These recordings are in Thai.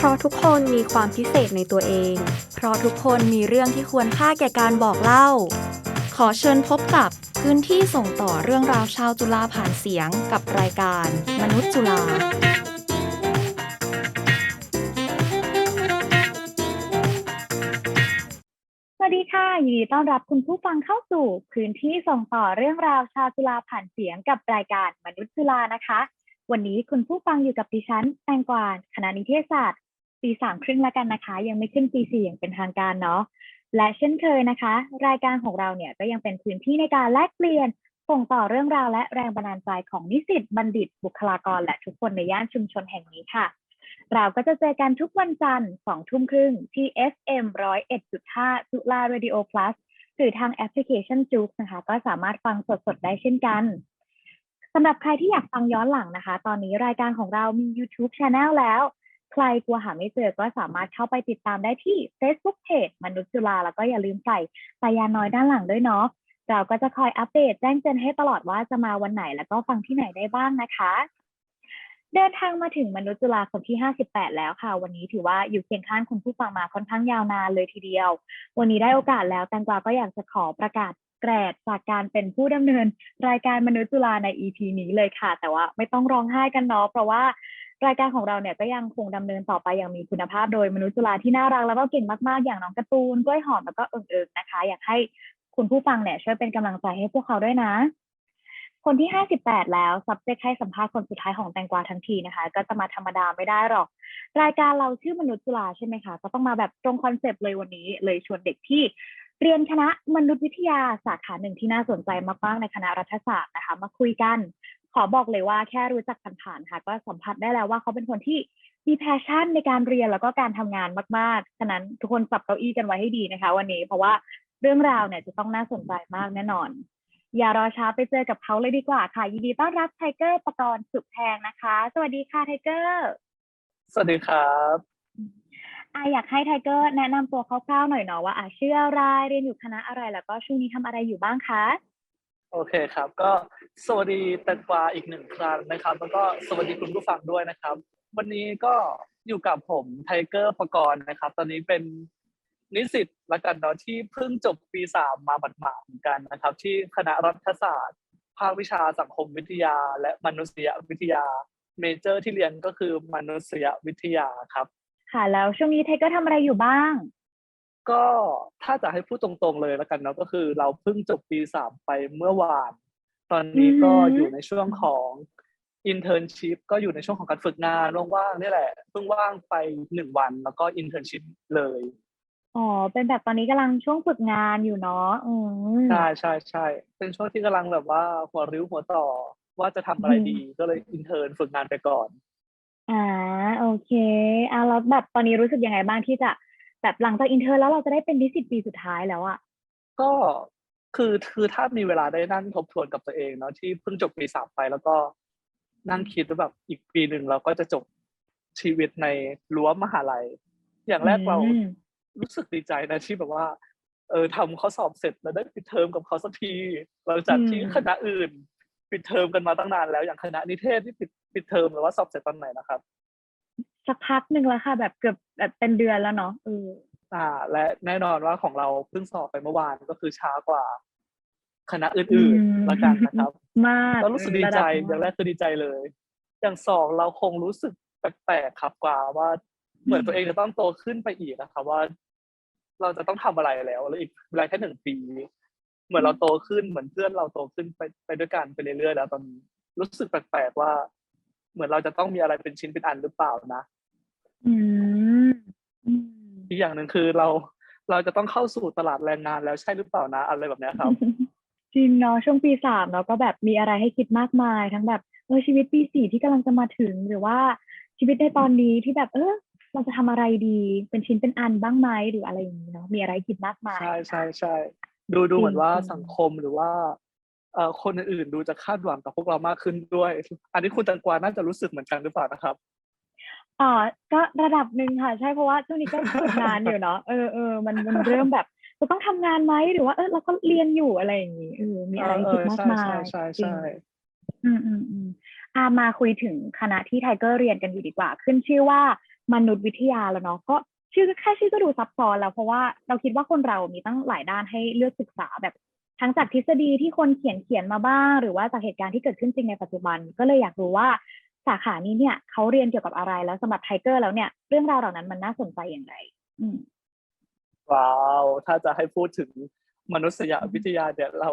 เพราะทุกคนมีความพิเศษในตัวเอง เพราะทุกคนมีเรื่องที่ควรค่าแก่การบอกเล่า ขอเชิญพบกับพื้นที่ส่งต่อเรื่องราวชาวจุฬาผ่านเสียงกับรายการ มนุษย์จุฬาสวัสดีค่ะยินดีต้อนรับคุณผู้ฟังเข้าสู่ พื้นที่ส่งต่อเรื่องราวชาวจุฬาผ่านเสียงกับรายการมนุษย์จุฬานะคะ วันนี้คุณผู้ฟังอยู่กับดิฉันแตงกวาคณะนิเทศศาสตร์ ปีสามครึ่งแล้วกันนะคะ ยังไม่ขึ้นปีสี่อย่างเป็นทางการเนาะและเช่นเคยนะคะ รายการของเราเนี่ยก็ยังเป็นพื้นที่ในการแลกเปลี่ยนส่งต่อเรื่องราวและแรงบันดาลใจของนิสิตบัณฑิต บุคลากร และทุกคนในย่านชุมชนแห่งนี้ค่ะ เราก็จะเจอกันทุกวันจันทร์สองทุ่มครึ่งที่ FM 101.5จุฬา Radio Plus หรือทางแอปพลิเคชันจูกนะคะ ก็สามารถฟังสดๆ ได้เช่นกันสำหรับใครที่อยากฟังย้อนหลังนะคะ ตอนนี้รายการของเรามี YouTube Channel แล้ว ใครกลัวหาไม่เจอก็สามารถเข้าไปติดตามได้ที่ Facebook Page มนุษย์จุฬาแล้วก็อย่าลืมใส่สายานน้อยด้านหลังด้วยเนาะเราก็จะคอยอัปเดตแจ้งเตือนให้ตลอดว่าจะมาวันไหนแล้วก็ฟังที่ไหนได้บ้างนะคะ เดินทางมาถึงมนุษย์จุฬาคนที่ 58 แล้วค่ะ วันนี้ถือว่าอยู่เคียงข้างคุณผู้ฟังมาค่อนข้างยาวนานเลยทีเดียว วันนี้ได้โอกาสแล้วแตงกวาก็อยากจะขอประกาศแกรดจากการเป็นผู้ดำเนินรายการมนุษย์จุฬาใน EP นี้เลยค่ะ แต่ว่าไม่ต้องร้องไห้กันเนาะเพราะว่า รายการของเราเนี่ยก็ยังคงดำเนินต่อไปอย่างมีคุณภาพโดยมนุษย์จุฬาที่น่ารักแล้วก็เก่งมากๆ อย่างน้องการ์ตูนกล้วยหอมแล้วก็เอิงเอิงนะคะ อยากให้คุณผู้ฟังเนี่ยช่วยเป็นกำลังใจให้พวกเขาด้วยนะ คนที่ 58 แล้ว subject ให้สัมภาษณ์คนสุดท้ายของแตงกวาทั้งทีนะคะ ก็จะมาธรรมดาไม่ได้หรอก รายการเราชื่อมนุษย์จุฬาใช่ไหมคะก็ต้องมาแบบตรงคอนเซปต์เลยวันนี้ เลยชวนเด็กที่เรียนคณะมนุษยวิทยาสาขาหนึ่งที่น่าสนใจมากๆในคณะรัฐศาสตร์นะคะ มาคุยกัน ขอบอกเลยว่าแค่รู้จักผ่านๆค่ะ ก็สัมผัสได้แล้วว่าเขาเป็นคนที่มีแพชชั่นในการเรียนแล้วก็การทำงานมากๆ ฉะนั้นทุกคนจับเก้าอี้กันไว้ให้ดีนะคะ วันนี้เพราะว่าเรื่องราวเนี่ยจะต้องน่าสนใจมากแน่นอน อย่ารอช้าไปเจอกับเขาเลยดีกว่าค่ะ ยินดีต้อนรับไทเกอร์ประกรณ์สุขแพงนะคะ สวัสดีค่ะไทเกอร์สวัสดีครับอะอยากให้ไทเกอร์แนะนำตัวคร่าวๆหน่อยเนาะว่าอะชื่ออะไรเรียนอยู่คณะอะไรแล้วก็ช่วงนี้ทำอะไรอยู่บ้างคะ โอเคครับ ก็สวัสดีแตงกวาอีกหนึ่งครั้งนะครับ แล้วก็สวัสดีคุณผู้ฟังด้วยนะครับ วันนี้ก็อยู่กับผมไทเกอร์ประกรณ์นะครับ ตอนนี้เป็นนิสิตละกันเนาะที่เพิ่งจบปีสามมาบัดหมาเหมือนกันนะครับ ที่คณะรัฐศาสตร์ ภาควิชาสังคมวิทยา และมนุษยวิทยาเมเจอร์ที่เรียนก็คือมนุษยวิทยาครับ ค่ะ แล้วช่วงนี้ไทเกอร์ทำอะไรอยู่บ้าง ก็ถ้าจะให้พูดตรงๆเลยแล้วกันเนาะก็คือเราเพิ่งจบปีสามไปเมื่อวาน ตอนนี้ก็อือหือออยู่ในช่วงของ internship ก็อยู่ในช่วงของการฝึกงานว่างๆนี่แหละ เพิ่งว่างไปหนึ่งวันแล้วก็ internship เลยอ๋อเป็นแบบตอนนี้กำลังช่วงฝึกงานอยู่เนาะอืมใช่ใช่ใช่เป็นช่วงที่กำลังแบบว่าหัวริ้วหัวต่อว่าจะทำอะไรอืมดีก็เลย intern ฝึกงานไปก่อน อ่าโอเคอ่าแล้วแบบตอนนี้รู้สึกยังไงบ้างที่จะ แบบหลังจากอินเทอร์แล้วเราจะได้เป็นนิสิตปีสุดท้ายแล้วอะก็คือคือถ้ามีเวลาได้นั่งทบทวนกับตัวเองเนาะที่เพิ่งจบปีสามไปแล้วก็นั่งคิดว่าแบบอีกปีหนึ่งเราก็จะจบชีวิตในรั้วมหาลัย อย่างแรกเราอืมรู้สึกดีใจนะที่แบบว่า เออทำข้อสอบเสร็จแล้วได้ปิดเทอมกับเขาสักทีหลังจากที่คณะอื่น ปิดเทอมกันมาตั้งนานแล้วอย่างคณะนิเทศที่ปิดปิดเทอมหรือว่าสอบเสร็จตอนไหนนะครับ สักพักหนึ่งแล้วค่ะ แบบเกือบแบบเป็นเดือนแล้วเนาะเอออ่า และแน่นอนว่าของเราเพิ่งสอบไปเมื่อวานก็คือช้ากว่า คณะอื่นอืมๆละกันนะครับ มากก็รู้สึกดีระใจดับอย่างแรกคือดีใจเลย อย่างสองเราคงรู้สึกแปลกๆครับกว่าว่าเหมือนตัวเองจะต้องโตขึ้นไปอีกนะครับว่า เราจะต้องทำอะไรแล้วแล้วอีกเวลาแค่หนึ่งปี เหมือนเราโตขึ้นเหมือนเพื่อนเราโตขึ้นไปไปด้วยกันไปเรื่อยๆแล้วตอนนี้รู้สึกแปลกๆว่า เหมือนเราจะต้องมีอะไรเป็นชิ้นเป็นอันหรือเปล่านะ อืม อืม อีกอย่างหนึ่ง คือเรา เราจะต้องเข้าสู่ตลาดแรงงานแล้ว ใช่หรือเปล่านะ อะไรแบบเนี้ยครับ จริงเนาะ ช่วงปีสามเราก็แบบมีอะไรให้คิดมากมาย ทั้งแบบ เออ ชีวิตปีสี่ที่กำลังจะมาถึง หรือว่าชีวิตในตอนนี้ที่แบบ เออ เราจะทำอะไรดี เป็นชิ้นเป็นอันบ้างไหม หรืออะไรอย่างนี้เนาะ มีอะไรให้คิดมากมายใช่ใช่ใช่ดู ดูเหมือนว่าจริงๆสังคมหรือว่า เอ่อ คนอื่น ๆ ดูจะคาดหวังกับพวกเรามากขึ้นด้วย อันนี้คุณตังกวาน่าจะรู้สึกเหมือนกันหรือเปล่านะครับ อ่าก็ระดับหนึ่งค่ะ ใช่เพราะว่าช่วงนี้ก็ฝึกงานอยู่เนาะเออเออมันมันเริ่มแบบจะต้องทำงานไหมหรือว่าเออเราก็เรียนอยู่อะไรอย่างนี้เออมีอะไรให้คิดมากมายใช่จริงใช่อืมอืมอืมอ่ามาคุยถึงคณะที่ไทเกอร์เรียนกันอยู่ดีกว่า ขึ้นชื่อว่ามนุษยวิทยาแล้วเนาะก็ชื่อแค่ชื่อก็ดูซับซ้อนแล้วเพราะว่าเราคิดว่าคนเรามีตั้งหลายด้านให้เลือกศึกษาแบบทั้งจากทฤษฎีที่คนเขียนเขียนมาบ้าง หรือว่าจากเหตุการณ์ที่เกิดขึ้นจริงในปัจจุบัน ก็เลยอยากรู้ว่า สาขานี้เนี่ยเขาเรียนเกี่ยวกับอะไรแล้วสำหรับไทเกอร์แล้วเนี่ยเรื่องราวเหล่านั้นมันน่าสนใจอย่างไร อืมว้าวถ้าจะให้พูดถึงมนุษยวิทยาเนี่ยเรา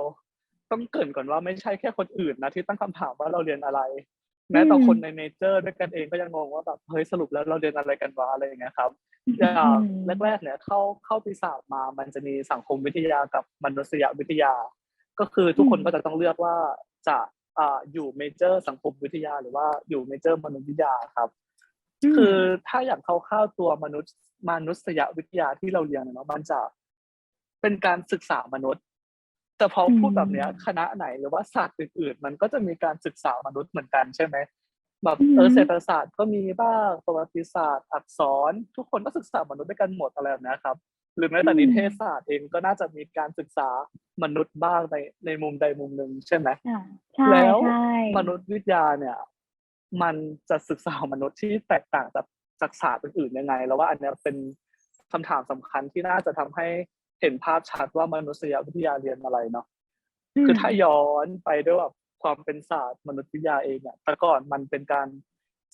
ต้องเกรินก่อนว่าไม่ใช่แค่คนอื่นนะที่ตั้งคำถามว่าเราเรียนอะไร แม้แต่อืมคนในเมเจอร์ด้วยกันเองก็ยังงงว่าแบบเฮ้ยสรุปแล้วเราเรียนอะไรกันวะอะไรอย่างเงี้ยครับอย่างแรกๆเนี่ยเข้าเข้าปีสามมามันจะมีสังคมวิทยากับมนุษยวิทยา ก็คือทุกคนอืมก็จะต้องเลือกว่าจะ อ่าอยู่เมเจอร์สังคมวิทยา หรือว่าอยู่เมเจอร์มนุษยวิทยาครับ คือถ้าอย่างคร่าวๆตัวมนุษย์มนุษยวิทยาที่เราเรียนเนาะมันจะเป็นการศึกษามนุษย์ แต่พอพูดแบบเนี้ยอืมคณะไหนหรือว่าศาสตร์อื่น ๆ มันก็จะมีการศึกษามนุษย์เหมือนกันใช่ไหมแบบอืมเออเศรษฐศาสตร์ก็มีบ้างประวัติศาสตร์ อักษร ทุกคนก็ศึกษามนุษย์ด้วยกันหมดอะไรแบบเนี้ยครับ หรือแม้แต่นิเทศศาสตร์เองก็น่าจะมีการศึกษามนุษย์บ้างในในมุมใดมุมหนึ่งใช่ไหมอ่าใช่แล้วใช่มนุษยวิทยาเนี่ย มันจะศึกษามนุษย์ที่แตกต่างจากจากศาสตร์อื่นๆยังไง แล้วว่าอันเนี้ยเป็นคำถามสำคัญที่น่าจะทำให้เห็นภาพชัดว่ามนุษยวิทยาเรียนอะไรเนาะคือถ้าย้อนไปด้วยแบบความเป็นศาสตร์มนุษยวิทยาเองเนี่ยแต่ก่อนมันเป็นการ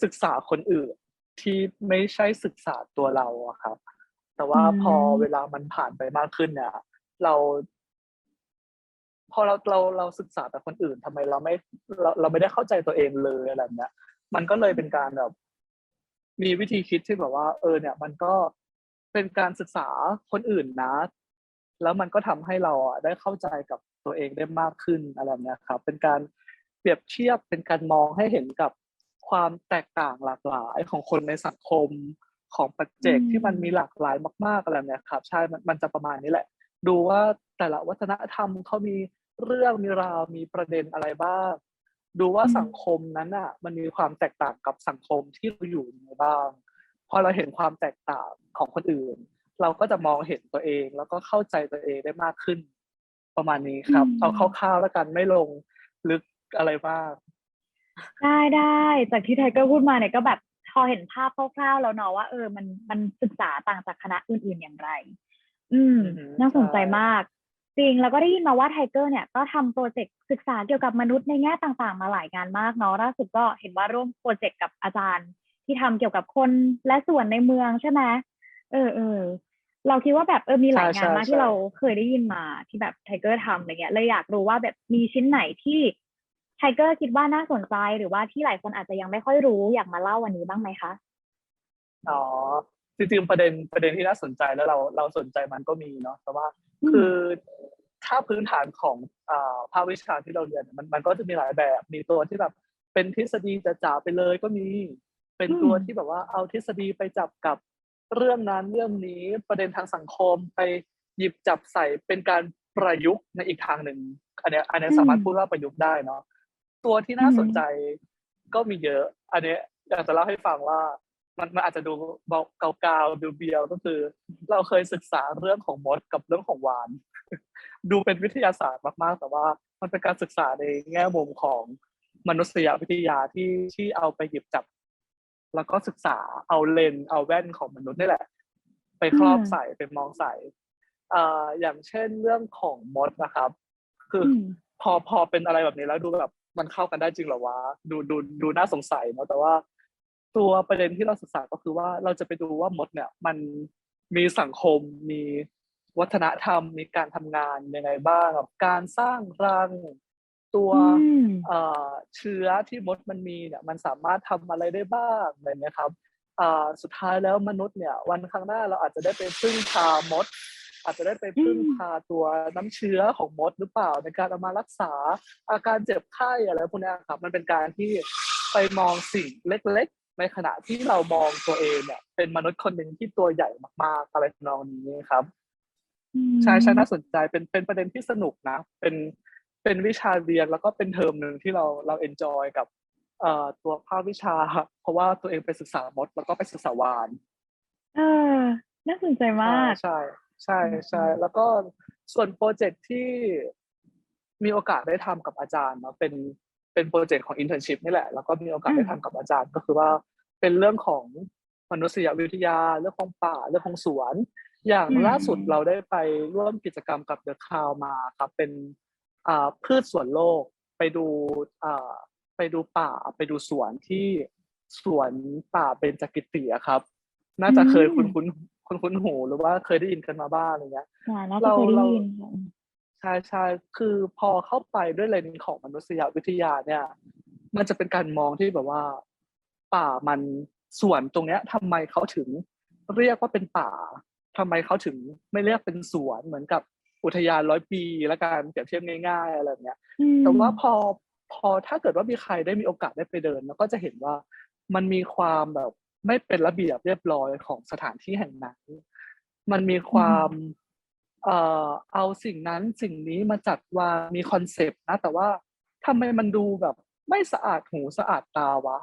ศึกษาคนอื่นที่ไม่ใช่ศึกษาตัวเราอะครับ แต่ว่าพอเวลามันผ่านไปมากขึ้นเนี่ยเราพอเราเราเราศึกษาแต่คนอื่นทำไมเราไม่เราเราไม่ได้เข้าใจตัวเองเลยอะไรแบบเนี้ย มันก็เลยเป็นการแบบ มีวิธีคิดที่แบบว่า เออ เนี่ย มันก็เป็นการศึกษาคนอื่นนะ แล้วมันก็ทำให้เราอะได้เข้าใจกับตัวเองได้มากขึ้นอะไรแบบเนี้ยครับ เป็นการเปรียบเทียบเป็นการมองให้เห็นกับความแตกต่างหลากหลายของคนในสังคม ของปัจเจกอืมที่มันมีหลากหลายมากๆอะไรแบบเนี้ยครับ ใช่มันมันจะประมาณนี้แหละ ดูว่าแต่ละวัฒนธรรมเขามีเรื่องมีราวมีประเด็นอะไรบ้าง ดูว่าอืมสังคมนั้นอะ มันมีความแตกต่างกับสังคมที่เราอยู่ยังไงบ้างพอเราเห็นความแตกต่างของคนอื่น เราก็จะมองเห็นตัวเอง แล้วก็เข้าใจตัวเองได้มากขึ้น ประมาณนี้ครับอืมเอาคร่าวๆแล้วกันไม่ลงลึกอะไรมากได้ได้จากที่ไทเกอร์พูดมาเนี่ยก็แบบ พอเห็นภาพคร่าวๆแล้วเนาะว่าเออมันมันศึกษาต่างจากคณะอื่นๆอย่างไร อืมอือหือน่าสนใจใช่มาก จริงแล้วก็ได้ยินมาว่าไทเกอร์เนี่ยก็ทำโปรเจกต์ศึกษาเกี่ยวกับมนุษย์ในแง่ต่างๆ มาหลายงานมากเนาะล่าสุดก็เห็นว่าร่วมโปรเจกต์กับอาจารย์ ที่ทำเกี่ยวกับคนและส่วนในเมืองใช่ไหมเออเออเราคิดว่าแบบเออมีหลายใช่งานมากใช่ที่เราเคยได้ยินมาที่แบบไทเกอร์ทำอะไรเงี้ยเลยอยากรู้ว่าแบบมีชิ้นไหนที่ ไทเกอร์คิดว่าน่าสนใจหรือว่าที่หลายคนอาจจะยังไม่ค่อยรู้อยากมาเล่าวันนี้บ้างไหมคะอ๋อจริงๆประเด็นประเด็นที่น่าสนใจแล้วเราเราสนใจมันก็มีเนาะแต่ว่าอืมคือถ้าพื้นฐานของอ่าภาควิชาที่เราเรียนมันมันก็จะมีหลายแบบ มีตัวที่แบบเป็นทฤษฎีจ๋าๆไปเลยก็มี เป็นตัวที่แบบว่าเอาทฤษฎีไปจับกับเรื่องนั้นเรื่องนี้ประเด็นทางสังคมไปหยิบจับใส่เป็นการประยุกต์ในอีกทางหนึ่งอันเนี้ยอันเนี้ยสามารถพูดว่าประยุกต์ได้เนาะ ตัวที่น่าสนใจก็มีเยอะ อันเนี้ยอยากจะเล่าให้ฟังว่า มันมันอาจจะดูเบาเกาๆดูเบียวก็คือ เราเคยศึกษาเรื่องของมดกับเรื่องของวาน ดูเป็นวิทยาศาสตร์มากๆ แต่ว่ามันเป็นการศึกษาในแง่มุมของมนุษยวิทยาที่ที่เอาไปหยิบจับ แล้วก็ศึกษาเอาเลนส์เอาแว่นของมนุษย์นี่แหละ ไปครอบอืมใส่ไปมองใส่อ่าอย่างเช่นเรื่องของมดนะครับ คือออืมพอพอเป็นอะไรแบบนี้แล้วดูแบบ มันเข้ากันได้จริงเหรอวะดูดูดูน่าสงสัยเนาะแต่ว่า ตัวประเด็นที่เราศึกษาก็คือว่าเราจะไปดูว่ามดเนี่ย มันมีสังคมมีวัฒนธรรมมีการทำงานยังไงบ้างแบบการสร้างรังตัวอืมเอ่อเชื้อที่มดมันมีเนี่ยมันสามารถทำอะไรได้บ้างอะไรเงี้ยครับอ่าสุดท้ายแล้วมนุษย์เนี่ย วันข้างหน้าเราอาจจะได้ไปพึ่งพามด อาจจะได้ไปพึ่งอืมพาตัวน้ำเชื้อของมดหรือเปล่าในการเอามารักษาอาการเจ็บไข้อะไรพวกเนี้ยครับ มันเป็นการที่ไปมองสิ่งเล็กๆ ในขณะที่เรามองตัวเองเนี่ยเป็นมนุษย์คนหนึ่งที่ตัวใหญ่มากๆอะไรทำนองนี้ครับใช่ใช่น่าสนใจเป็นเป็นประเด็นที่สนุกนะ เป็นเป็นวิชาเรียนแล้วก็เป็นเทอมหนึ่งที่เราเราเอนจอยกับเอ่อตัวภาควิชา เพราะว่าตัวเองไปศึกษามดแล้วก็ไปศึกษาวานเออน่าสนใจมากใช่ ใช่ใช่แล้วก็ส่วนโปรเจกต์ที่มีโอกาสได้ทำกับอาจารย์เนาะเป็นเป็นโปรเจกต์ของอินเทอร์นชิพนี่แหละ แล้วก็มีโอกาสได้ทำกับอาจารย์ ก็คือว่าเป็นเรื่องของมนุษยวิทยาเรื่องของป่าเรื่องของสวน อย่างอืมล่าสุดเราได้ไปร่วมกิจกรรมกับเดอะคาวมาครับเป็นอ่าพืชสวนโลกไปดูอ่าไปดูป่าไปดูสวนที่สวนป่าเบญจกิติอะครับ น่าจะเคยคุ้นคุ้น คุ้นคุ้นๆหูหรือว่าเคยได้ยินกันมาบ้างอะไรเงี้ยอ่าน่าจะเคยได้ยินค่ะใช่ใช่คือพอเข้าไปด้วยเลนส์ของมนุษยวิทยาเนี่ย มันจะเป็นการมองที่แบบว่า ป่ามันสวนตรงเนี้ยทำไมเขาถึงเรียกว่าเป็นป่าทำไมเขาถึงไม่เรียกเป็นสวนเหมือนกับอุทยานร้อยปีและการเปรียบเทียบง่าย ๆ อะไรแบบเนี้ยอืมแต่ว่าพอพอถ้าเกิดว่ามีใครได้มีโอกาสได้ไปเดินเราก็จะเห็นว่ามันมีความแบบ ไม่เป็นระเบียบเรียบร้อยของสถานที่แห่งนั้น มันมีความเอ่อเอาสิ่งนั้นสิ่งนี้มาจัดวางมีคอนเซปต์นะ แต่ว่าทำไมมันดูแบบ ไม่สะอาดหูสะอาดตาวะ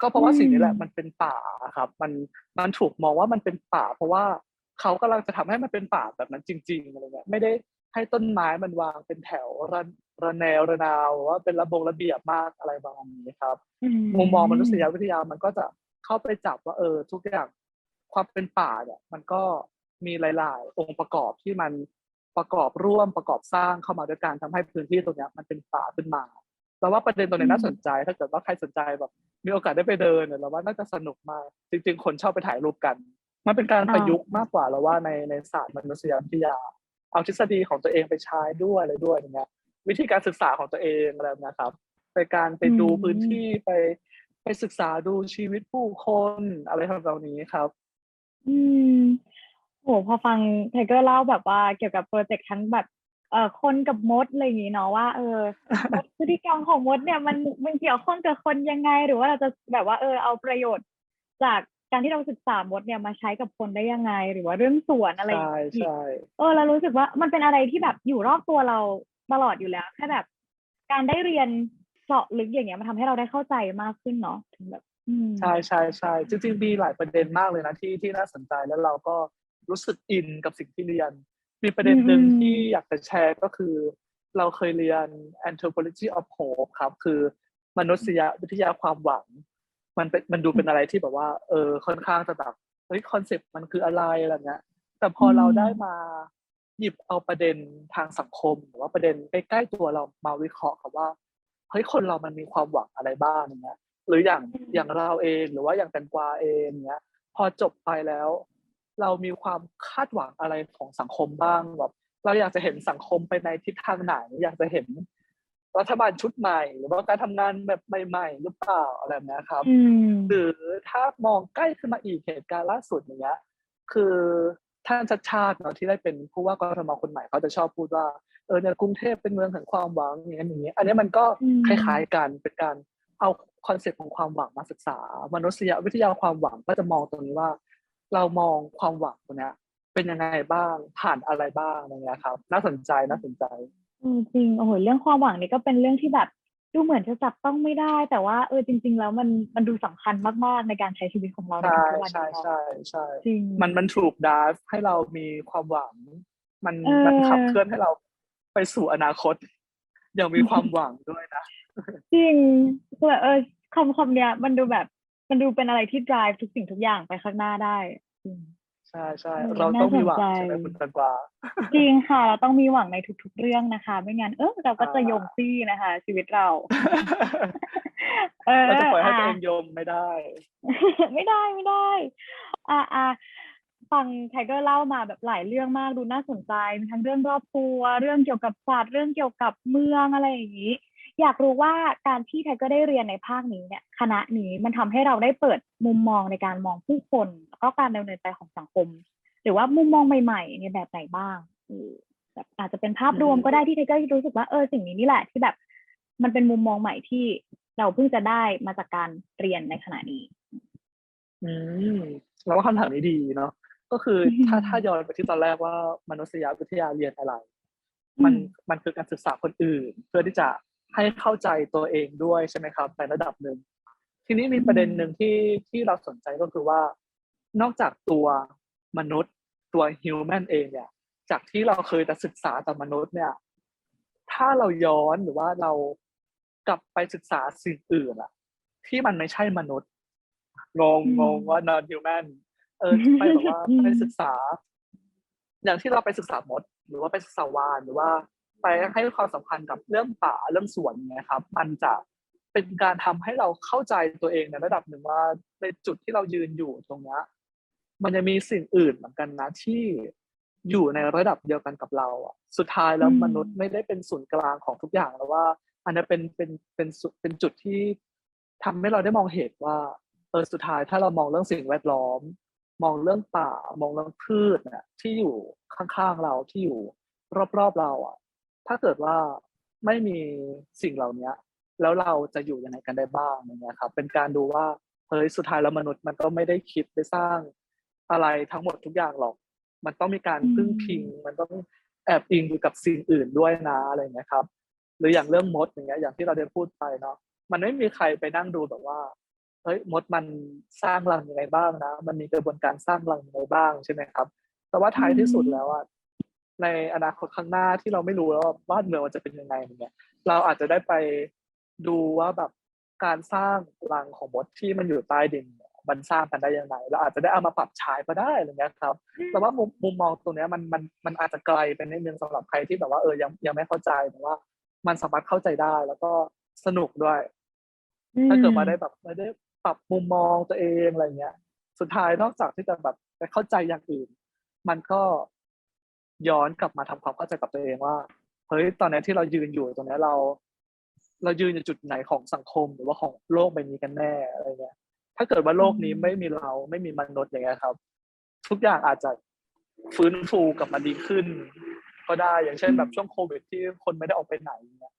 ก็เพราะว่าสิ่งนี้แหละมันเป็นป่าครับ มันมันถูกมองว่ามันเป็นป่า เพราะว่าเขากำลังจะทำให้มันเป็นป่าแบบนั้นจริงๆอะไรเงี้ยไม่ได้ให้ต้นไม้มันวางเป็นแถวระระแนวระนาวหรือว่าเป็นระบงระเบียบมากอะไรประมาณนี้ครับอืมุมมองมนุษยวิทยามันก็จะ เข้าไปจับว่าเออ ทุกอย่างความเป็นป่าเนี่ย มันก็มีหลาย ๆ องค์ประกอบที่มันประกอบร่วมประกอบสร้างเข้ามาด้วยการทำให้พื้นที่ตรงเนี้ยมันเป็นป่าขึ้นมาเราว่าประเด็นตรงนี้น่าสนใจ ถ้าเกิดว่าใครสนใจแบบ มีโอกาสได้ไปเดินเนี่ยเราว่าน่าจะสนุกมากจริง ๆ คนชอบไปถ่ายรูปกัน มันเป็นการประยุกต์มากกว่าเราว่าในในศาสตร์มนุษยวิทยา เอาทฤษฎีของตัวเองไปใช้ด้วยอะไรด้วยอย่างเงี้ยวิธีการศึกษาของตัวเองอะไรแบบนะครับไปการไปดูพื้นที่ไป ไปศึกษาดูชีวิตผู้คนอะไรทำนองนี้ครับ อืมโหพอฟังไทเกอร์เล่าแบบว่าเกี่ยวกับโปรเจกต์ทั้งแบบเอ่อคนกับมดอะไรอย่างงี้เนาะว่าเออพฤติกรรมของมดเนี่ยมันมันเกี่ยวข้องกับคนยังไง หรือว่าเราจะแบบว่าเออเอาประโยชน์ จากการที่เราศึกษามดเนี่ยมาใช้กับคนได้ยังไง หรือว่าเรื่องสวนอะไรอย่างใช่งี้ใช่เออเรารู้สึกว่ามันเป็นอะไรที่แบบอยู่รอบตัวเราตลอดอยู่แล้วแค่แบบ การได้เรียน เจาะลึกอย่างเงี้ยมันทำให้เราได้เข้าใจมากขึ้นเนาะถึงแบบอืมใช่ใช่ใช่จริงๆมีหลายประเด็นมากเลยนะที่ที่น่าสนใจแล้วเราก็รู้สึกอินกับสิ่งที่เรียน มีประเด็นหนึ่งอืมที่อยากจะแชร์ก็คือ เราเคยเรียน anthropology of hope ครับ คือมนุษยวิทยาความหวัง มันเป็นมันดูเป็นอะไรที่แบบว่า เออค่อนข้างจะแบบเฮ้ยคอนเซ็ปต์มันคืออะไรอะไรเงี้ยแต่พอเราได้มาหยิบเอาประเด็นทางสังคม หรือว่าประเด็นใกล้ๆตัวเรามาวิเคราะห์ครับว่า เฮ้ยคนเรามันมีความหวังอะไรบ้างอย่างเงี้ยหรืออย่างอืมอย่างเราเองหรือว่าอย่างแตงกวาเองเนี้ย พอจบไปแล้ว เรามีความคาดหวังอะไรของสังคมบ้างแบบเราอยากจะเห็นสังคมไปในทิศทางไหน อยากจะเห็นรัฐบาลชุดใหม่ หรือว่าการทำงานแบบใหม่ ๆ หรือเปล่าอะไรแบบเนี้ยครับอืมหรือถ้ามองใกล้ขึ้นมาอีกเหตุการณ์ล่าสุดอย่างเงี้ยคือท่านชัดชาติเนาะที่ได้เป็นผู้ว่ากทมคนใหม่เขาจะชอบพูดว่า เออเนี่ยกรุงเทพเป็นเมืองแห่งความหวังอย่างนี้นอย่างนี้ อันนี้มันก็อืมคล้ายๆกันเป็นการเอาคอนเซ็ปต์ของความหวังมาศึกษา มนุษยวิทยาความหวังก็จะมองตรงนี้ว่า เรามองความหวังตรงเนี้ยเป็นยังไงบ้างผ่านอะไรบ้างอะไรเงี้ยครับน่าสนใจน่าสนใจอืมจริงโอ้โหเรื่องความหวังนี่ก็เป็นเรื่องที่แบบดูเหมือนจะจับต้องไม่ได้ แต่ว่าเออจริง ๆ แล้วมันมันดูสำคัญมากๆในการใช้ชีวิตของเราในใช่ทุกๆวันใช่เนาะใช่ใช่จริงมันมันถูกดาฟให้เรามีความหวัง มันเออมันขับเคลื่อนให้เรา ไปสู่อนาคตอย่างมีความหวังด้วยนะ จริงคือแบบเออคำคำเนี้ย มันดูแบบมันดูเป็นอะไรที่ drive ทุกสิ่งทุกอย่างไปข้างหน้าได้จริงใช่ใช่เออเราต้องมีหวังน่าสนใจใช่ไหมคุณตันกวาจริงค่ะ เราต้องมีหวังในทุก ๆ เรื่องนะคะ ไม่งั้นเออเราก็จะอ่าโยมซี่นะคะ ชีวิตเราเออเราจะปล่อยให้ตัวอะเองโยมไม่ได้ ไม่ได้ไม่ได้ อ่าอ่า ฟังไทเกอร์เล่ามาแบบหลายเรื่องมากดูน่าสนใจมีทั้งเรื่องรอบตัวเรื่องเกี่ยวกับศาสตร์เรื่องเกี่ยวกับเมืองอะไรอย่างนี้ อยากรู้ว่าการที่ไทเกอร์ได้เรียนในภาคนี้เนี่ยคณะนี้มันทำให้เราได้เปิดมุมมองในการมองผู้คนแล้วก็การดำเนินไปของสังคม หรือว่ามุมมองใหม่ ๆ ในแบบไหนบ้างแบบอาจจะเป็นภาพรวมก็ได้ที่ไทเกอร์รู้สึกว่าเออสิ่งนี้นี่แหละที่แบบมันเป็นมุมมองใหม่ที่เราเพิ่งจะได้มาจากการเรียนในขณะนี้ อืมเราว่าคำถามนี้ดีเนาะ ก็คืออืมถ้าถ้าย้อนไปที่ตอนแรกว่ามนุษยวิทยาเรียนอะไร มันอืมมันคือการศึกษาคนอื่น เพื่อที่จะให้เข้าใจตัวเองด้วยใช่ไหมครับในระดับหนึ่งทีนี้มีประเด็นหนึ่งที่ที่เราสนใจก็คือว่า นอกจากตัวมนุษย์ตัวฮิวแมนเองเนี่ย จากที่เราเคยแต่ศึกษาแต่มนุษย์เนี่ย ถ้าเราย้อนหรือว่าเรากลับไปศึกษาสิ่งอื่นอะที่มันไม่ใช่มนุษย์งงอืมงงว่า non human เออไปแบบว่าไปศึกษา อย่างที่เราไปศึกษามด หรือว่าไปศึกษาวานหรือว่า ไปให้ความสำคัญกับเรื่องป่าเรื่องสวนนี่ยครับ มันจะเป็นการทำให้เราเข้าใจตัวเองในระดับหนึ่งว่าในจุดที่เรายืนอยู่ตรงนี้มันจะมีสิ่งอื่นเหมือนกันนะที่อยู่ในระดับเดียวกันกับเราอะ สุดท้ายแล้วมนุษย์ไม่ได้เป็นศูนย์กลางของทุกอย่างแล้วว่า อันนั้เป็นเป็นเป็นเป็นจุดที่ทำให้เราได้มองเห็นว่าเออสุดท้ายถ้าเรามองเรื่องสิ่งแวดล้อม มองเรื่องป่ามองเรื่องพืชเนี่ยที่อยู่ข้างๆเราที่อยู่รอบๆเราอะ ถ้าเกิดว่าไม่มีสิ่งเหล่านี้แล้วเราจะอยู่ยังไงกันได้บ้างอย่างเงี้ยครับ เป็นการดูว่าเฮ้ยสุดท้ายแล้วมนุษย์มันก็ไม่ได้คิดไปสร้างอะไรทั้งหมดทุกอย่างหรอก มันต้องมีการอืมพึ่งพิง มันต้องแอบอิงอยู่กับสิ่งอื่นด้วยนะอะไรอย่างเงี้ยครับ หรืออย่างเรื่องมดอย่างเงี้ยอย่างที่เราได้พูดไปเนาะมันไม่มีใครไปนั่งดูแบบว่า เฮ้ยมดมันสร้างรังยังไงบ้างนะ มันมีกระบวนการสร้างรังยังไงบ้างใช่ไหมครับ แต่ว่าท้ายที่สุดแล้วอะในอนาคตข้างหน้าที่เราไม่รู้แล้วว่าบ้านเมืองมันจะเป็นยังไงอย่างเงี้ยเราอาจจะได้ไปดูว่าแบบการสร้างรังของมดที่มันอยู่ใต้ดินเนี่ยมันสร้างกันได้ยังไงเราอาจจะได้เอามาปรับใช้ก็ได้อะไรเงี้ยครับ แต่ว่ามุมมุมมองตรงเนี้ยมันมันมันอาจจะไกลไปนิดนึงสำหรับใครที่แบบว่าเออยังยังไม่เข้าใจแต่ว่า มันสามารถเข้าใจได้แล้วก็สนุกด้วย ถ้าเกิดมาได้แบบมาได้ ปรับมุมมองตัวเองอะไรเงี้ย สุดท้ายนอกจากที่จะแบบไปเข้าใจอย่างอื่น มันก็ย้อนกลับมาทำความเข้าใจกับตัวเองว่าเฮ้ยตอนนี้ที่เรายืนอยู่ตรงนี้เรา เรายืนอยู่จุดไหนของสังคมหรือว่าของโลกใบนี้กันแน่อะไรเงี้ย ถ้าเกิดว่าโลกนี้ไม่มีเราไม่มีมนุษย์อย่างเงี้ยครับ ทุกอย่างอาจจะฟื้นฟูกลับมาดีขึ้น ก็ได้อย่างเช่นแบบช่วงโควิดที่คนไม่ได้ออกไปไหนเนี่ย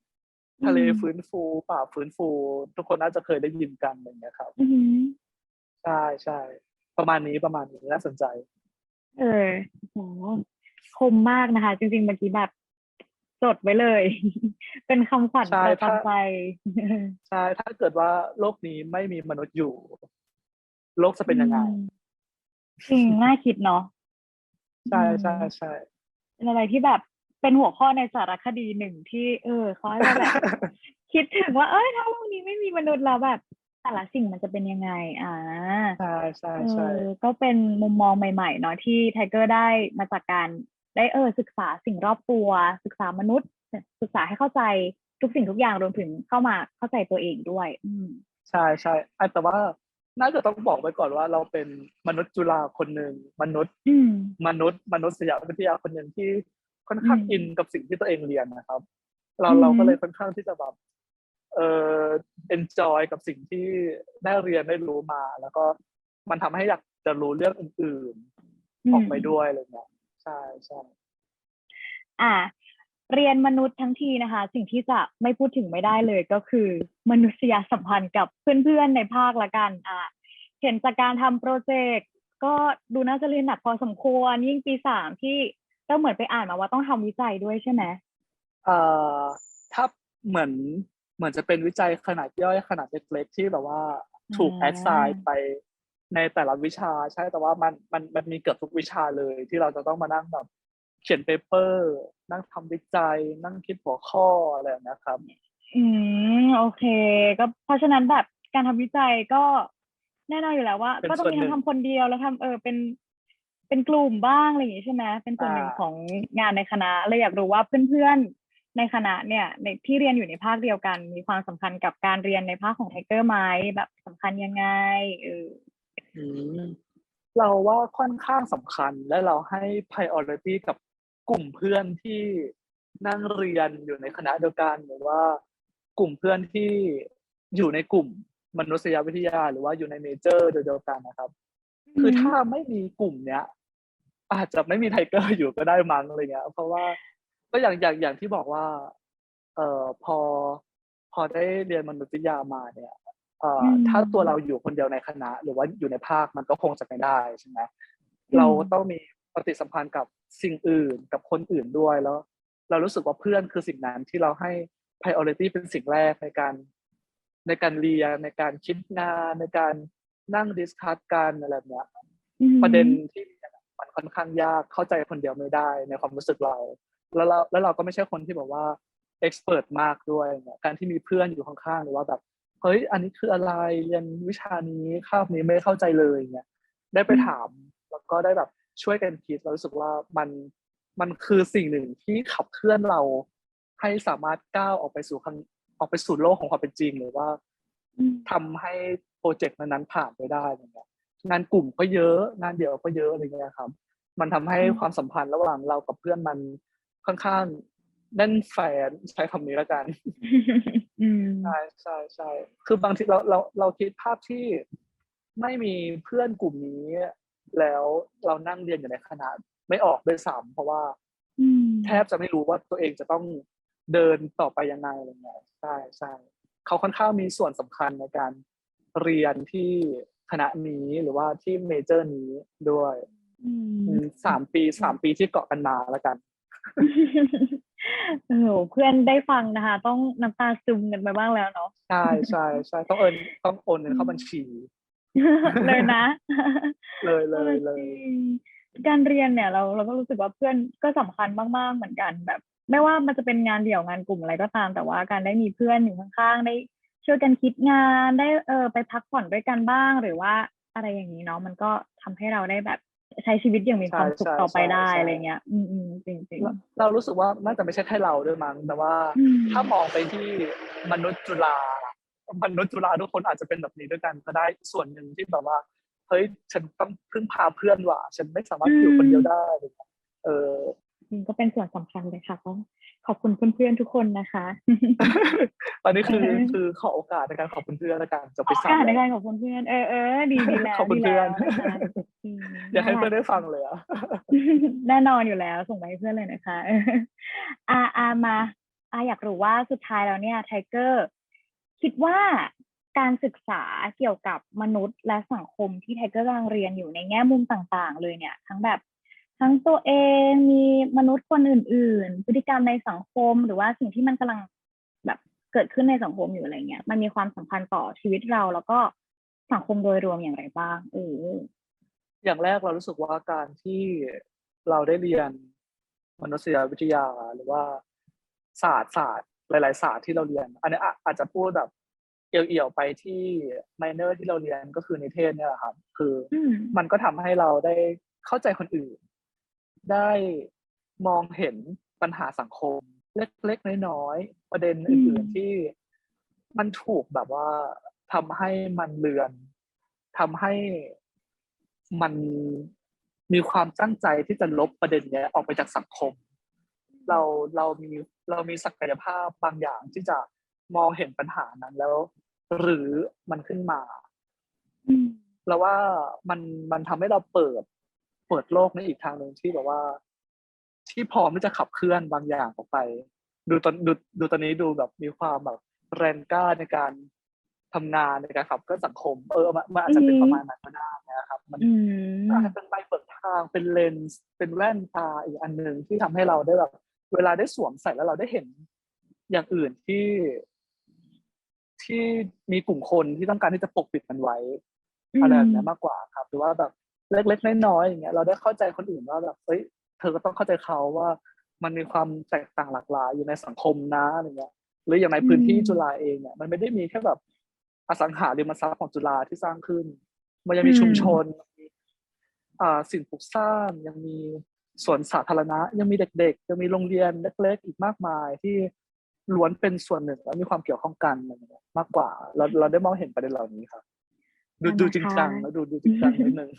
ทะเลฟื้นฟูป่าฟื้นฟู ทุกคนน่าจะเคยได้ยินกันอย่างเงี้ยครับอืมใช่ใช่ประมาณนี้ประมาณนี้น่าสนใจ เออโหคมมากนะคะ จริงๆเมื่อกี้แบบจดไว้เลย เป็นคำขวัญใช่ประถ้าจำใจใช่ถ้าเกิดว่าโลกนี้ไม่มีมนุษย์อยู่ โลกจะเป็นยังไงอืมจริงน่าคิดเนาะใช่ใช่ใช่เป็นอะไรที่แบบ เป็นหัวข้อในสารคดีหนึ่งที่ เออเขาให้เราแบบคิดถึงว่า เอ้ยถ้าโลกนี้ไม่มีมนุษย์แล้วแบบแต่ละสิ่งมันจะเป็นยังไง อ่าใช่ใช่เอใช่อก็เป็นมุมมองใหม่ๆเนาะที่ไทเกอร์ได้มาจากการได้เออศึกษาสิ่งรอบตัว ศึกษามนุษย์ ศึกษาให้เข้าใจทุกสิ่งทุกอย่างรวมถึงเข้ามาเข้าใจตัวเองด้วย อืมใช่ใช่อะแต่ว่าน่าจะต้องบอกไว้ก่อนว่าเราเป็นมนุษย์จุฬาคนหนึ่งมนุษย์อืมมนุษย์ มนุษยวิทยาคนหนึ่งที่ ค่อนข้างอืมอินกับสิ่งที่ตัวเองเรียนนะครับ เราอืมเราก็เลยค่อนข้างที่จะแบบเอ่อ enjoy กับสิ่งที่ได้เรียนได้รู้มา แล้วก็มันทำให้อยากจะรู้เรื่องอื่นๆออกไปด้วยอะไรเงี้ยใช่ใช่อ่า เรียนมนุษย์ทั้งทีนะคะ สิ่งที่จะไม่พูดถึงไม่ได้เลยก็คือ มนุษยสัมพันธ์กับเพื่อนๆในภาคละกัน อ่า เห็นจากการทำโปรเจกต์ก็ดูน่าจะเรียนหนักพอสมควรยิ่งปีสามที่ ต้องเหมือนไปอ่านมาว่าต้องทำวิจัยด้วยใช่ไหมเอ่อถ้าเหมือนเหมือนจะเป็นวิจัยขนาดย่อยขนาดเล็กๆที่แบบว่าถูกอ่าแอดไซน์ไปในแต่ละวิชาใช่แต่ว่ามันมันมันมีเกือบทุกวิชาเลยที่เราจะต้องมานั่งแบบเขียนเปเปอร์ นั่งทำวิจัย นั่งคิดหัวข้ออะไรแบบนะครับ อืมโอเค ก็เพราะฉะนั้นแบบการทำวิจัยก็แน่นอนอยู่แล้วว่าเป็นก็ต้องมีส่วนหนึ่ทั้งงทำคนเดียวแล้วทำเออเป็น เป็นกลุ่มบ้างอะไรอย่างงี้ใช่ไหมเป็นส่วนหนึ่งอ่าของงานในคณะเลยอยากรู้ว่าเพื่อนๆในคณะเนี่ยในที่เรียนอยู่ในภาคเดียวกัน มีความสำคัญกับการเรียนในภาคของไทเกอร์ไหมแบบสำคัญยังไงเอออืมเราว่าค่อนข้างสำคัญและเราให้ priority กับกลุ่มเพื่อนที่นั่งเรียนอยู่ในคณะเดียวกันหรือว่ากลุ่มเพื่อนที่อยู่ในกลุ่มมนุษยวิทยา หรือว่าอยู่ในเมเจอร์เดียวกันนะครับ คือถ้าไม่มีกลุ่มเนี้ย อาจจะไม่มีไทเกอร์อยู่ก็ได้มั้งอะไรเงี้ย เพราะว่าก็อย่างอย่างอย่างที่บอกว่า เอ่อพอ พอได้เรียนมนุษยวิทยามาเนี่ยเอ่ออมถ้าตัวเราอยู่คนเดียวในคณะ หรือว่าอยู่ในภาคมันก็คงจะไม่ได้ใช่ไหมอืมเราต้องมีปฏิสัมพันธ์กับสิ่งอื่นกับคนอื่นด้วยแล้ว เรารู้สึกว่าเพื่อนคือสิ่งนั้นที่เราให้ priority เป็นสิ่งแรกในการ ในการเรียนในการคิดงานในการ นั่งดิสคัสกันอะไรแบบเนี้ยอืมประเด็นที่มันค่อนข้างยากเข้าใจคนเดียวไม่ได้ในความรู้สึกเรา แล้วเราแล้วเราก็ไม่ใช่คนที่แบบว่าเอ็กซ์เพรสมากด้วยเนี่ยการที่มีเพื่อนอยู่ข้างๆหรือว่าแบบเฮ้ยอันนี้คืออะไรเรียนวิชานี้คาบนี้ไม่เข้าใจเลยเงี้ยได้ไปอืมถามแล้วก็ได้แบบช่วยกันคิดเรารู้สึกว่ามันมันคือสิ่งหนึ่งที่ขับเคลื่อนเราให้สามารถก้าวออกไปสู่ข้างออกไปสู่โลกของความเป็นจริงหรือว่าอืมทำให้โป รเจกต์นั้นๆผ่านไปได้อะไรเงี้ยงานกลุ่มก็เยอะงานเดี่ยวก็เยอะอะไรเงี้ยครับ มันทำให้ความสัมพันธ์ระหว่างเรากับเพื่อนมันค่อนข้างแน่นแฟนใช้คำนี้แล้วกันอืมใช่ใช่ใช่คือบางทีเราเราเราคิดภาพที่ไม่มีเพื่อนกลุ่มนี้ แล้วเรานั่งเรียนอยู่ในคณะไม่ออกด้วยซ้ำเพราะว่าอืมแทบจะไม่รู้ว่าตัวเองจะต้องเดินต่อไปยังไงอะไรเงี้ยใช่ใช่เขาค่อนข้างมีส่วนสำคัญในการ เรียนที่คณะนี้หรือว่าที่เมเจอร์นี้ด้วยอืมอืมสามปีสามปีที่เกาะกันมาแล้วกันเออเพื่อนได้ฟังนะคะ ต้องน้ำตาซึมกันไปบ้างแล้วเนาะใช่ใช่ใช่ต้องเอินต้องโอนเงินเข้าบัญชี เลยนะ เลยเลยเลยจริงการเรียนเนี่ยเราเราก็รู้สึกว่าเพื่อนก็สำคัญมาก ๆ เหมือนกันแบบ ไม่ว่ามันจะเป็นงานเดี่ยวงานกลุ่มอะไรก็ตาม แต่ว่าการได้มีเพื่อนอยู่ข้างๆได้ ช่วยกันคิดงานได้เออไปพักผ่อนด้วยกันบ้าง หรือว่าอะไรอย่างนี้เนาะมันก็ทำให้เราได้แบบใช้ชีวิตอย่างมีความสุขต่อไปได้อะไรเงี้ย อืมอืมจริงจริงเราเรารู้สึกว่าน่าจะไม่ใช่แค่เราด้วยมั้งแต่ว่าอืมถ้ามองไปที่มนุษย์จุฬามนุษย์จุฬาทุกคนอาจจะเป็นแบบนี้ด้วยกันก็ได้ส่วนหนึ่งที่แบบว่าเฮ้ยฉันต้องพึ่งพาเพื่อนว่ะฉันไม่สามารถอยู่คนเดียวได้อะไรเงี้ยเอออืม ก็เป็นส่วนสำคัญเลยค่ะต้องขอบคุณเพื่อนๆทุกคนนะคะตอนนี้คือเออคือขอโอกาสในการขอบคุณเพื่อนและกันจะขไปอสั่การในงการขอบคุณเพื่อนเออเออดีดีแล้วขอบคุณดีเพื่อแล้นวนะคะอืมอยากให้เพื่อนได้ฟังเลยอะแน่นอนอยู่แล้วส่งไปให้เพื่อนเลยนะคะอาอามาอาอยากรู้ว่าสุดท้ายแล้วเนี่ยไทเกอร์คิดว่าการศึกษาเกี่ยวกับมนุษย์และสังคมที่ไทเกอร์กำลังเรียนอยู่ในแง่มุมต่าง ๆ เลยเนี่ย ทั้งแบบ ทั้งตัวเองมีมนุษย์คนอื่น ๆ พฤติกรรมในสังคม หรือว่าสิ่งที่มันกำลังแบบเกิดขึ้นในสังคมอยู่อะไรเงี้ย มันมีความสำคัญต่อชีวิตเรา แล้วก็สังคมโดยรวมอย่างไรบ้างเอออย่างแรกเรารู้สึกว่าการที่เราได้เรียนมนุษยวิทยาหรือว่าศาสตร์ศาสตร์หลาย ๆ ศาสตร์ที่เราเรียน อันนี้อะอาจจะพูดแบบเอี่ยวๆไปที่ไมเนอร์ที่เราเรียนก็คือนิเทศเนี่ยแหละครับ คือออืมมันก็ทำให้เราได้เข้าใจคนอื่น ได้มองเห็นปัญหาสังคม เล็กๆน้อยๆประเด็นอื่นๆที่มันถูกแบบว่าทำให้มันเลือนทำให้มันมีความตั้งใจที่จะลบประเด็นเนี้ยออกไปจากสังคม เราเรามีเรามีศักยภาพบางอย่างที่จะมองเห็นปัญหานั้นแล้ว หรือมันขึ้นมาอืมแล้วว่ามันมันทำให้เราเปิด เปิดโลกในอีกทางหนึ่งที่แบบว่า ที่พร้อมที่จะขับเคลื่อนบางอย่างออกไป ดูตอนดูดูตอนนี้ดูแบบมีความแบบแรงกล้าในการทำงานในการขับเคลื่อนสังคม เออมันมันอาจจะเป็นประมาณนั้นก็ได้นะครับ มันอืมอาจจะเป็นใบเปิดทางเป็นเลนส์เป็นแว่นตาอีกอันหนึ่งที่ทำให้เราได้แบบ เวลาได้สวมใส่แล้วเราได้เห็นอย่างอื่นที่ ที่มีกลุ่มคนที่ต้องการที่จะปกปิดมันไว้อะไรแบบนี้มากกว่าครับ หรือว่าแบบ เล็กๆน้อยๆอย่างเงี้ยเราได้เข้าใจคนอื่นว่าแบบเฮ้ยเธอก็ต้องเข้าใจเขาว่ามันมีความแตกต่างหลากหลายอยู่ในสังคมนะอะไรเงี้ยหรืออย่างในพื้นที่จุฬาเองเนี่ยมันไม่ได้มีแค่แบบอสังหาริมทรัพย์ของจุฬาที่สร้างขึ้น มันยังมีชุมชนมีอ่าสิ่งปลูกสร้างยังมีสวนสาธารณะ ยังมีเด็กๆยังมีโรงเรียนเล็ก ๆ อีกมากมายที่ล้วนเป็นส่วนหนึ่งและมีความเกี่ยวข้องกันอะไรเงี้ยมากกว่า เราเราได้มองเห็นประเด็นเหล่านี้ครับ ดูดูจริงจังแล้วดูดูจริงจังนิดนึง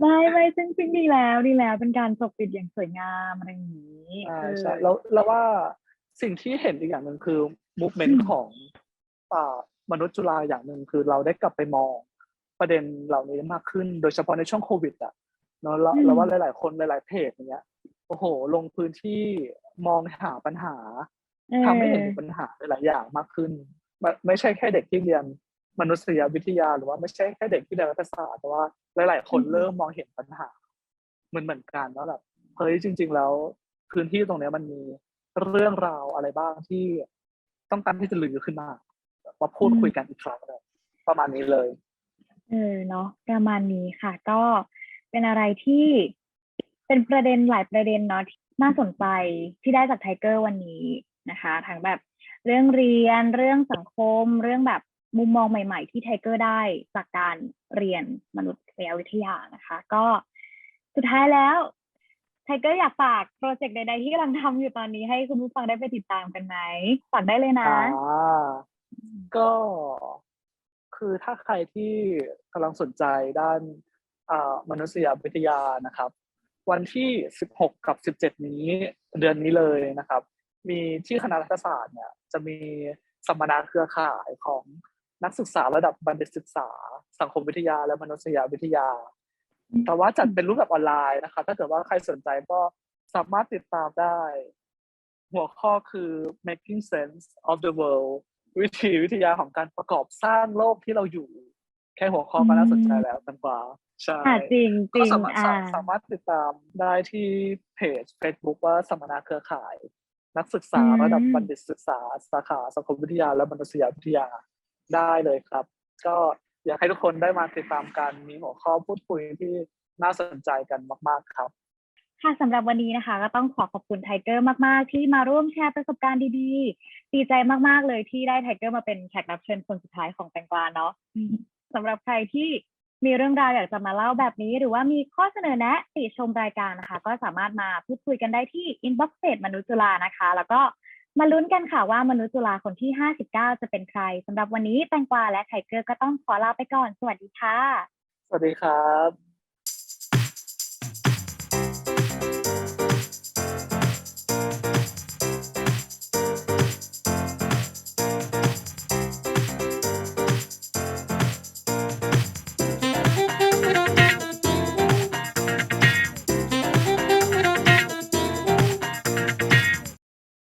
ไม่ไม่ซึ่งซึ่งดีแล้วดีแล้วเป็นการปกปิดอย่างสวยงามอะไรอย่างนี้ใช่เออใช่แล้วแล้วว่าสิ่งที่เห็นอีกอย่างหนึ่งคือ movement ของอ่ามนุษย์จุฬาอย่างหนึ่งคือเราได้กลับไปมองประเด็นเหล่านี้มากขึ้น โดยเฉพาะในช่วงโควิดอะเนาะแล้วแล้วว่าหลาย ๆ คนหลาย ๆ เพจอย่างเงี้ยโอ้โห ลงพื้นที่มองหาปัญหาเออทำให้เห็นถึงปัญหาหลายๆอย่างมากขึ้นไม่ไม่ใช่แค่เด็กที่เรียน มนุษยวิทยาหรือว่าไม่ใช่แค่เด็กที่เรียนรัฐศาสตร์แต่ว่าหลาย ๆ คนเริ่มมองเห็นปัญหาเหมือนเหมือนกันว่าแบบเฮ้ยจริง ๆ แล้ว พื้นที่ตรงเนี้ยมันมีเรื่องราวอะไรบ้างที่ต้องการที่จะลือขึ้นมามาพูดคุยกันอีกครั้งหนึ่งประมาณนี้เลยเออเนาะประมาณนี้ค่ะ ก็เป็นอะไรที่เป็นประเด็นหลายประเด็นเนาะที่น่าสนใจที่ได้จากไทเกอร์วันนี้นะคะทั้งแบบเรื่องเรียนเรื่องสังคม เรื่องแบบ มุมมองใหม่ ๆ ที่ไทเกอร์ได้จากการเรียนมนุษยวิทยานะคะ ก็สุดท้ายแล้วไทเกอร์อยากฝากโปรเจกต์ใด ๆ ที่กำลังทำอยู่ตอนนี้ให้คุณผู้ฟังได้ไปติดตามกันไหมฝากได้เลยนะอ่าก็คือถ้าใครที่กำลังสนใจด้านอ่ามนุษยวิทยานะครับ วันที่ 16 กับ 17 นี้เดือนนี้เลยนะครับ มีที่คณะรัฐศาสตร์เนี่ยจะมีสัมมนาเครือข่ายของ นักศึกษาระดับบัณฑิตศึกษา สังคมวิทยาและมนุษยวิทยา แต่ว่าจัดเป็นรูปแบบออนไลน์นะครับถ้าเกิดว่าใครสนใจก็สามารถติดตามได้ หัวข้อคือ making sense of the world วิธีวิทยาของการประกอบสร้างโลกที่เราอยู่ แค่หัวข้อก็น่าสนใจแล้วตันกว่าใช่อ่าจริงจก็ริงสามารถอ่าสามารถติดตามได้ที่เพจ Facebook ว่าสัมมนาเครือข่าย นักศึกษาอืมระดับบัณฑิตศึกษาสาขาสังคมวิทยาและมนุษยวิทยา ได้เลยครับ ก็อยากให้ทุกคนได้มาติดตามกันมีหัวข้อพูดคุยที่น่าสนใจกันมาก ๆครับ ค่ะสำหรับวันนี้นะคะ ก็ต้องขอขอบคุณไทเกอร์มาก ๆ ที่มาร่วมแชร์ประสบการณ์ดีๆ ดีใจมาก ๆ เลยที่ได้ไทเกอร์มาเป็นแขกรับเชิญคนสุดท้ายของแตงกวาเนาะสำหรับใครที่มีเรื่องราวอยากจะมาเล่าแบบนี้ หรือว่ามีข้อเสนอแนะติชมรายการนะคะ ก็สามารถมาพูดคุยกันได้ที่ inbox page มนุษย์จุฬานะคะ แล้วก็ มาลุ้นกันค่ะว่ามนุษย์จุฬาคนที่ 59 จะเป็นใครสำหรับวันนี้แตงกวาและไทเกอร์ก็ต้องขอลาไปก่อน สวัสดีค่ะ สวัสดีครับ